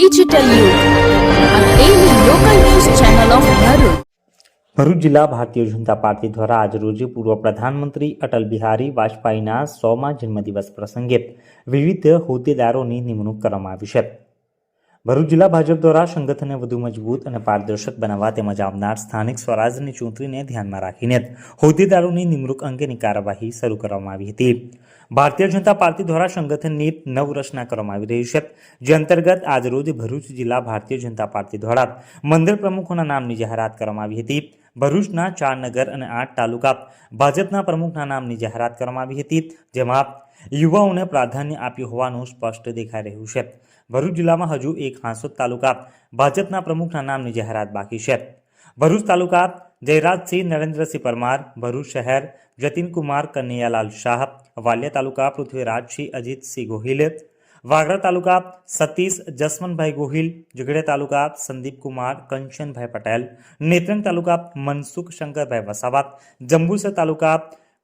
Digital Bharuch જિલ્લા Bharatiya Janata party દ્વારા આજરોજ પૂર્વ પ્રધાનમંત્રી અટલ બિહારી વાજપેયીના સોમા જન્મદિવસ પ્રસંગે વિવિધ હોદ્દેદારોની નિમણૂક કરવામાં આવી છે. ભરૂચ જિલ્લા ભાજપ દ્વારા સંગઠનને વધુ મજબૂત અને પારદર્શક બનાવવા તેમજ આવનાર સ્થાનિક સ્વરાજની ચૂંટણીને ધ્યાનમાં રાખીને હોદ્દેદારોની નિમણૂક અંગેની કાર્યવાહી શરૂ કરવામાં આવી હતી. ભારતીય જનતા પાર્ટી દ્વારા સંગઠનની નવરચના કરવામાં આવી રહી છે. જે અંતર્ગત આજરોજ ભરૂચ જિલ્લા ભારતીય જનતા પાર્ટી દ્વારા મંદિર પ્રમુખોના નામની જાહેરાત કરવામાં આવી હતી. ભરૂચના ચાર નગર અને આઠ તાલુકા ભાજપના પ્રમુખના નામની જાહેરાત કરવામાં આવી હતી, જેમાં યુવાઓને પ્રાધાન્ય આપ્યું હોવાનું સ્પષ્ટ દેખાઈ રહ્યું છે. ભરૂચ જિલ્લામાં હજુ એક હાંસોદ તાલુકા ભાજપના પ્રમુખના નામની જાહેરાત બાકી છે. ભરૂચ તાલુકા જયરાજસિંહ નરેન્દ્રસિંહ પરમાર, ભરૂચ શહેર જતીનકુમાર કનૈયાલાલ શાહ, વાલિયા તાલુકા પૃથ્વીરાજસિંહ અજીતસિંહ ગોહિલ વાગરા તાલુકા સતીશ જસવંતભાઈ ગોહિલ ઝઘડે તાલુકા સંદીપકુમાર કંચનભાઈ પટેલ નેત્રંગ તાલુકા મનસુખ શંકરભાઈ વસાવા જંબુસર તાલુકા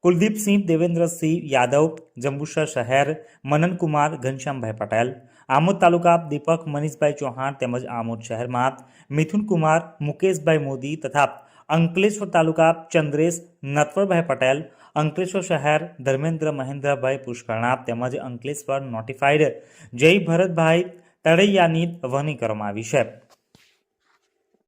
કુલદીપસિંહ દેવેન્દ્રસિંહ યાદવ જંબુસર શહેર મનનકુમાર ઘનશ્યામભાઈ પટેલ આમોદ તાલુકા દીપક મનીષભાઈ ચૌહાણ તેમજ આમોદ શહેરમાં મિથુનકુમાર મુકેશભાઈ મોદી તથા અંકલેશ્વર તાલુકા ચંદ્રેશ નથવરભાઈ પટેલ, અંકલેશ્વર શહેર ધર્મેન્દ્ર મહેન્દ્રભાઈ પુષ્કરણા તેમજ અંકલેશ્વર નોટિફાઈડ જય ભરતભાઈ તળૈયાની વહની કરવામાં આવી છે.